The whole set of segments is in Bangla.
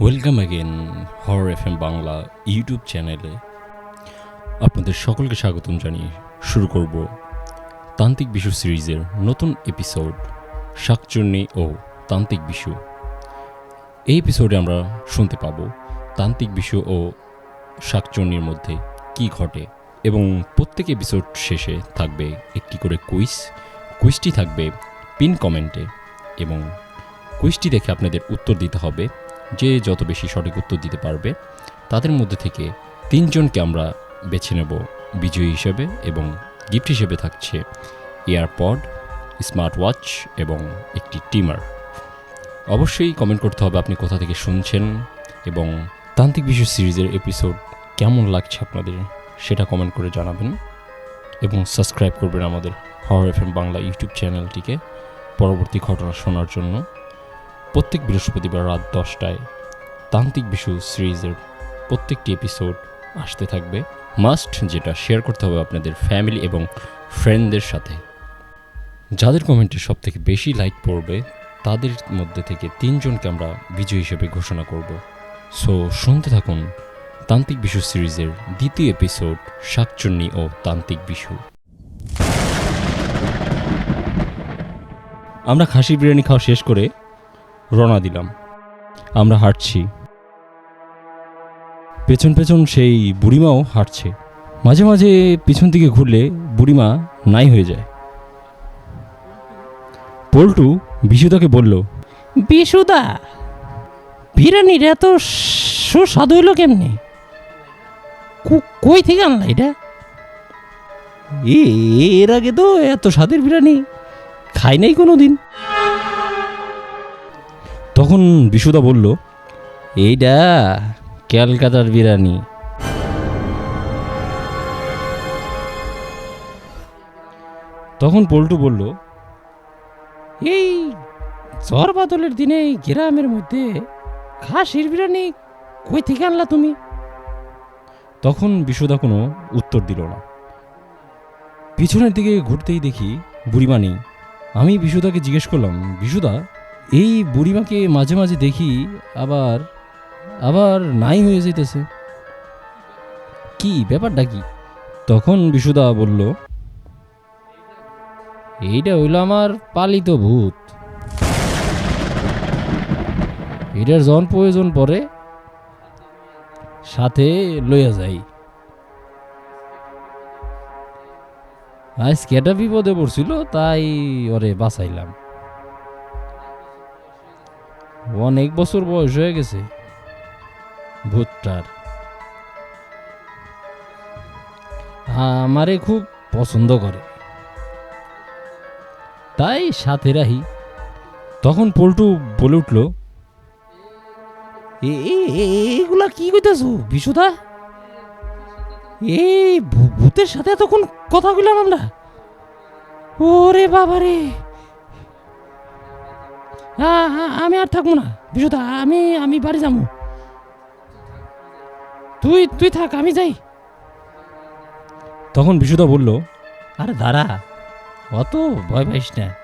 ওয়েলকাম অ্যাগেন হর এফ এম বাংলা ইউটিউব চ্যানেলে আপনাদের সকলকে স্বাগতম জানিয়ে শুরু করব তান্ত্রিক বিশু সিরিজের নতুন এপিসোড শাকচুন্নি ও তান্ত্রিক বিশু। এই এপিসোডে আমরা শুনতে পাবো তান্ত্রিক বিশু ও শাকচুন্নির মধ্যে কি ঘটে এবং প্রত্যেক এপিসোড শেষে থাকবে একটি করে কুইজ কুইজটি থাকবে পিন কমেন্টে এবং কুইজটি দেখে আপনাদের উত্তর দিতে হবে যে যত বেশি সঠিক উত্তর দিতে পারবে, তাদের মধ্যে থেকে তিনজনকে আমরা বেছে নেব বিজয়ী হিসেবে এবং গিফট হিসেবে থাকছে এয়ারপড স্মার্ট ওয়াচ এবং একটি টিমার। অবশ্যই কমেন্ট করতে হবে আপনি কোথা থেকে শুনছেন এবং তান্ত্রিক বিষয় সিরিজের এপিসোড কেমন লাগছে আপনাদের সেটা কমেন্ট করে জানাবেন এবং সাবস্ক্রাইব করবেন আমাদের হর এফ বাংলা ইউটিউব চ্যানেলটিকে পরবর্তী ঘটনা শোনার জন্য। প্রত্যেক বৃহস্পতিবার রাত দশটায় তান্ত্রিক বিশু সিরিজের প্রত্যেকটি এপিসোড আসতে থাকবে। মাস্ট যেটা শেয়ার করতে হবে আপনাদের ফ্যামিলি এবং ফ্রেন্ডদের সাথে। যাদের কমেন্টে সব থেকে বেশি লাইক পড়বে, তাদের মধ্যে থেকে তিনজনকে আমরা বিজয়ী হিসেবে ঘোষণা করব। সো শুনতে থাকুন তান্ত্রিক বিশু সিরিজের দ্বিতীয় এপিসোড, শাকচুন্নি ও তান্ত্রিক বিশু। আমরা খাসি বিরিয়ানি খাওয়া শেষ করে রওনা দিলাম। আমরা হাঁটছি। পেছন পেছন সেই বুড়িমাও হাঁটছে। মাঝে মাঝে পিছন দিকে ঘুরলে বুড়িমা নাই হয়ে যায়। পল্টু বিশুদাকে বলল বিশুদা বিরিয়ানির এত সুস্বাদু হইল কেমনি? কই থেকে আনলা এটা? এ এর আগে তো এত স্বাদের বিরিয়ানি খাই নাই কোনো দিন তখন বিশুদা বলল এইটা ক্যালকাতার বিরিয়ানি তখন পল্টু বলল, এই ঝড় বাদলের দিনে গ্রামের মধ্যে খাসির বিরিয়ানি কই থেকে আনলা তুমি? তখন বিশুদা কোনো উত্তর দিল না। পিছনের দিকে ঘুরতেই দেখি বুড়িমা নেই। আমি বিশুদাকে জিজ্ঞেস করলাম, বিশুদা এই বুড়িমাকে মাঝে মাঝে দেখি আবার আবার নাই হয়ে যেতেছে কি ব্যাপারটা কি? তখন বিশুদা বলল, এইটা হইল আমার পালিত ভূত। এটার জন প্রয়োজন পড়ে, সাথে লইয়া যাই। আজ কেটা বিপদে পড়ছিল, তাই ওরে বাঁচাইলাম। অনেক বছর বয়স হয়ে গেছে, ভূতটার। আমারে খুব পছন্দ করে। তাই সাথে রাহি, তখন পল্টু বলে উঠল এগুলা কি কইতেছো, বিশুদা? এই ভূতের সাথে এতক্ষণ কথা কইলাম আমরা? ওরে বাবা রে আ- আ- আমি আর থাকব না। বিশুদা, আমি আমি বাড়ি যাব। তুই তুই থাক, আমি যাই। তখন বিশুদা বলল, আরে দাঁড়া, অত ভয় পাইস না।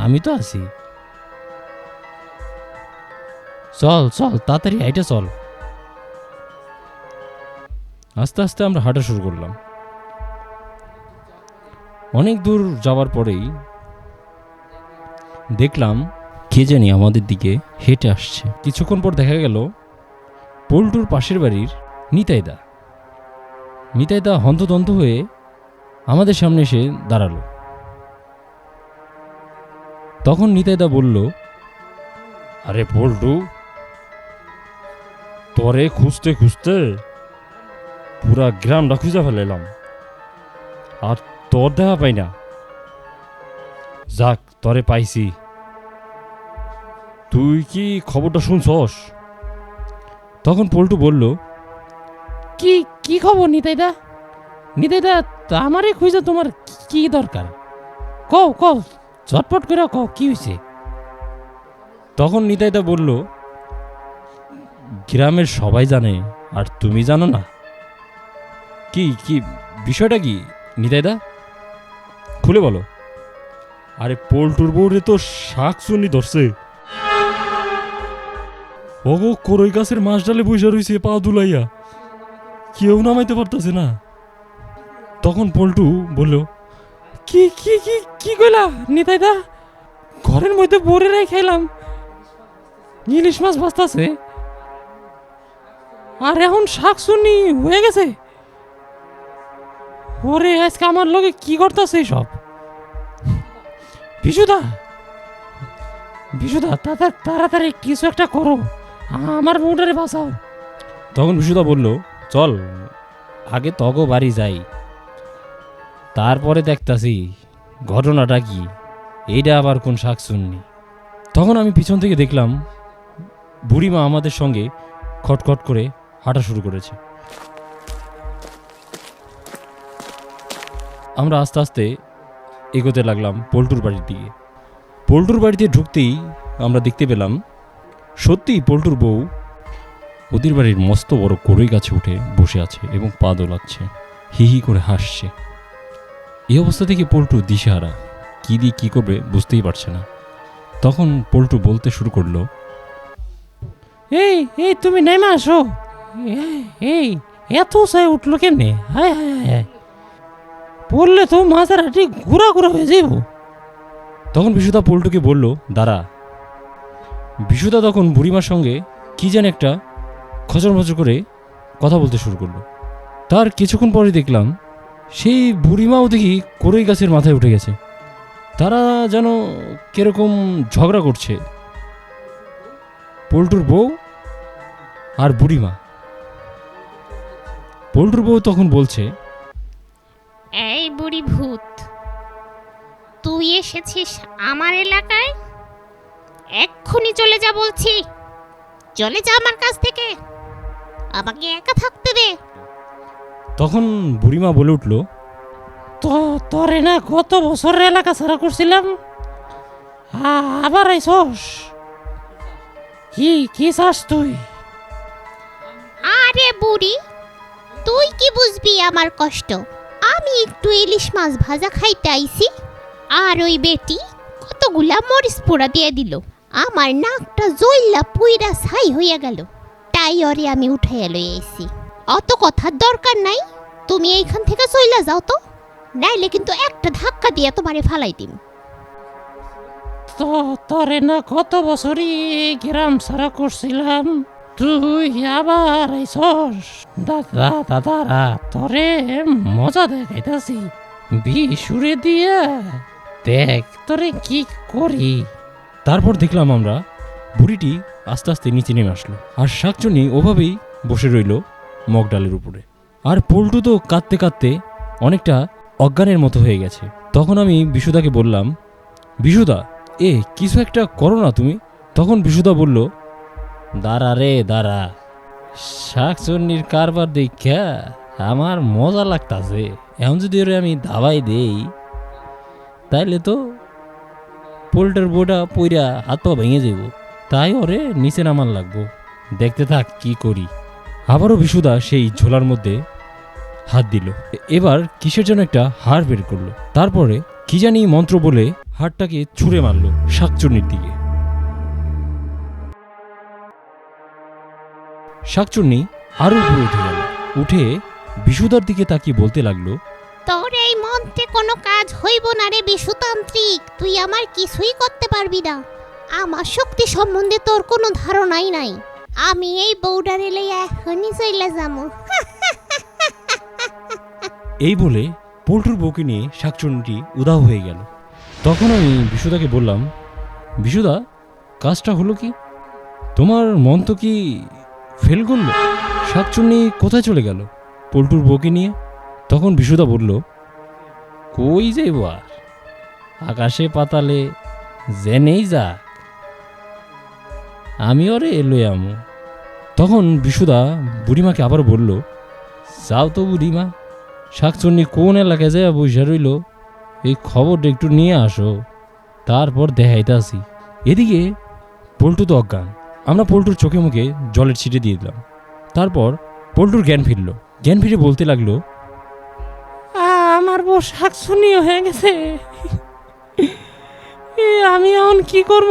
আমি তো আছি। চল চল, তাড়াতাড়ি হাইটে চল। আস্তে আস্তে আমরা হাঁটা শুরু করলাম। অনেক দূর যাওয়ার পরেই দেখলাম কে জানি আমাদের দিকে হেঁটে আসছে। কিছুক্ষণ পর দেখা গেল পল্টুর পাশের বাড়ির নিতাইদা। নিতাইদা হন্তদন্ত হয়ে আমাদের সামনে এসে দাঁড়াল। তখন নিতাইদা বলল, আরে পল্টু, তরে খুঁজতে খুঁজতে পুরা গ্রামটা খুঁজে ফেলাইলাম। আর তোর দেখা পাই না। যাক, তরে পাইছি। তুই কি খবরটা শুনছস? তখন পল্টু বলল কি কি খবর নিতাইদা? নিতাইদা তা আমারে খুঁজে তোমার কি- কি দরকার? কও কও ঝটপট করে কও কি হয়েছে তখন নিতাইদা বলল গ্রামের সবাই জানে আর তুমি জানো না। কি কি বিষয়টা কি নিতাইদা? খুলে বলো। আরে পোল্টুর বউরে তো শাক চুনি ধরছে। ওগো করই গাছের মাছ ডালে বসে রইছে পা দুলাইয়া। কেউ নামাইতে পারতেছে না। তখন পল্টু বলল, কি কি কি কি কইলা নিতাইদা? ঘরের মধ্যে বরে রাই খাইলাম। ইলিশ মাছ ভাজতাছে আর এখন শাক শুনি হয়ে গেছে। ওরে, আজকে আমার লোকে কি করতেছে সব বিশুদা বিশুদা তাড়া তাড়াতাড়ি কিছু একটা করো। আমার বউটারে বাঁচাও তখন বিশুদা বলল, চল, আগে তগো বাড়ি যাই। তারপরে দেখতাছি ঘটনাটা কি এইটা আবার কোন শাক শুননি তখন আমি পিছন থেকে দেখলাম, বুড়িমা আমাদের সঙ্গে খটখট করে হাঁটা শুরু করেছে। আমরা আস্তে আস্তে এগোতে লাগলাম পল্টুর বাড়ির দিকে। পল্টুর বাড়িতে ঢুকতেই আমরা দেখতে পেলাম সত্যিই পল্টুর বউ ওদের বাড়ির মস্ত বড় কড়ই গাছে উঠে বসে আছে এবং পা দোলাচ্ছে হি হি করে হাসছে। এই অবস্থা থেকে পল্টু দিশেহারা কী দিয়ে কী করবে বুঝতেই পারছে না। তখন পল্টু বলতে শুরু করল এই এই তুমি নেমে আসো। এই, এই এত সাই উঠল কেমনে? হায় হায় হায় হায়। পড়লে তো মাছের হাঁটি ঘুরা ঘুরা হয়ে যাইব। তখন বিশুদা পল্টুকে বলল দাঁড়া বিশুদা তখন বুড়িমার সঙ্গে কি যেন একটা খচর মচর করে কথা বলতে শুরু করল। তার কিছুক্ষণ পরে দেখলাম, সেই বুড়িমাও দেখি কড়ই গাছের মাথায় উঠে গেছে। তারা যেন কীরকম ঝগড়া করছে। পল্টুর বউ আর বুড়িমা। পল্টুর বউ তখন বলছে, এই বুড়ি ভূত, তুই এসেছিস আমার এলাকায়? এক্ষুনি চলে যা বলছি। চলে যা আমার কাছ থেকে। আমাকে একা থাকতে দে। তখন বুড়িমা বলে উঠল তো তোরে না কত বছর এলাকা ছাড়া করছিলাম। আবার আইসস। কি কি চাস তুই? আরে বুড়ি তুই কি বুঝবি আমার কষ্ট? আমি একটু ইলিশ মাছ ভাজা খাইতে আইছি আর ওই বেটি কতগুলা মরিচ পোড়া দিয়ে দিল। আমার নাকটা জইল্লা পুইরা ছাই হইয়া গেল। তাই ওরে আমি উঠাইয়া লই আইছি। অত কথার দরকার নাই। তুমি এইখান থেকে চইলা যাও তো। নাইলে কিন্তু একটা ধাক্কা দিয়ে তোমারে ফালাই দিম। তো তোরে না গত বছরই গ্রাম ছাড়া করছিলাম। তুই আবার আইসস দাদা, দাদারা, তোরে মজা দেখাইতাছি। বিশুরে দিয়া দেখ তোরে কি করি। তারপর দেখলাম আমরা বুড়িটি আস্তে আস্তে নিচে নেমে আসলো। আর শাকচুনি ওভাবেই বসে রইল মগ ডালের উপরে। আর পল্টু তো কাঁদতে কাঁদতে অনেকটা অজ্ঞানের মতো হয়ে গেছে। তখন আমি বিশুদাকে বললাম, বিশুদা, এ কিছু একটা করো না তুমি। তখন বিশুদা বলল, দাঁড়া রে, দাঁড়া। শাকচুন্নির কারবার দেখা আমার মজা লাগতাছে। এখন যদি ওরে আমি দাবাই দেই, তাইলে তো পোল্টের বোটা পইরা হাত পা ভেঙে যাব তাই ওরে নিচে নামার লাগবো দেখতে থাক কি করি আবারও বিশুদা সেই ঝোলার মধ্যে হাত দিল এবার কিসের জন্য একটা হাড় বের করল তারপরে কি জানি মন্ত্র বলে হাড়টাকে ছুঁড়ে মারলো শাকচুন্নির দিকে শাকচুন্নি আরও উপরে উঠে গেল উঠে বিশুদার দিকে তাকিয়ে বলতে লাগল এই কোনো কাজ হইব না রে বিশুতান্ত্রিক। তুই আমার কিছুই করতে পারবি না। আমার শক্তি সম্বন্ধে তোর কোনো ধারণাই নাই। আমি এই বউডারে লইয়া এখনই চইলা যামু। এই বলে পোল্টুর বউকে নিয়ে শাকচুন্নিটি উদাও হয়ে গেল। তখন আমি বিশুদাকে বললাম, বিশুদা, কাজটা হলো কি? তোমার মন তো কি ফেল করল? শাকচুন্নি কোথায় চলে গেল? পোল্টুর বউকে নিয়ে তখন বিশুদা বলল কই যাইব আর? আকাশে পাতালে জেনেই যা আমি ওরে এলো আমু। তখন বিশুদা বুড়িমাকে আবার বলল, যাও তো বুড়িমা, শাকচন্নি কোন এলাকায় যায় বসে রইল? এই খবরটা একটু নিয়ে আসো। তারপর দেখাইতে দেখাইতাছি। এদিকে পল্টু তো অজ্ঞান। আমরা পল্টুর চোখে মুখে জলের ছিটে দিয়ে দিলাম। তারপর পল্টুর জ্ঞান ফিরল। জ্ঞান ফিরে বলতে লাগল আমার বউ শুনিও হয়ে গেছে। আমি এখন কি করব?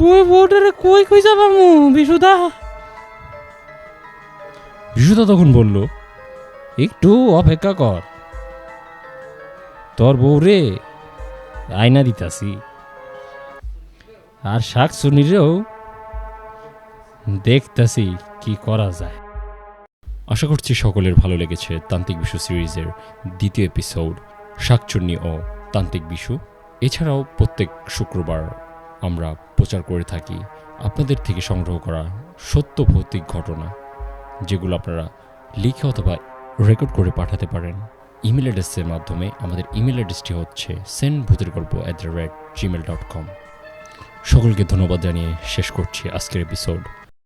বই বউটারে কই কই যাবামু বিশুদা? বিশুদা তখন বলল, একটু অপেক্ষা কর। তোর বউ রে আয়না দিতাছি। আর শাক সুনিরেও দেখতাছি কি করা যায়। আশা করছি সকলের ভালো লেগেছে তান্ত্রিক বিশু সিরিজের দ্বিতীয় এপিসোড, শাকচুন্নি ও তান্ত্রিক বিশু। এছাড়াও প্রত্যেক শুক্রবার আমরা প্রচার করে থাকি আপনাদের থেকে সংগ্রহ করা সত্য ভৌতিক ঘটনা, যেগুলো আপনারা লিখে অথবা রেকর্ড করে পাঠাতে পারেন। ইমেল অ্যাড্রেসের মাধ্যমে আমাদের ইমেল অ্যাড্রেসটি হচ্ছে সেন্ড ভূতের গল্প at the rate Gmail dot com সকলকে ধন্যবাদ জানিয়ে শেষ করছি আজকের এপিসোড।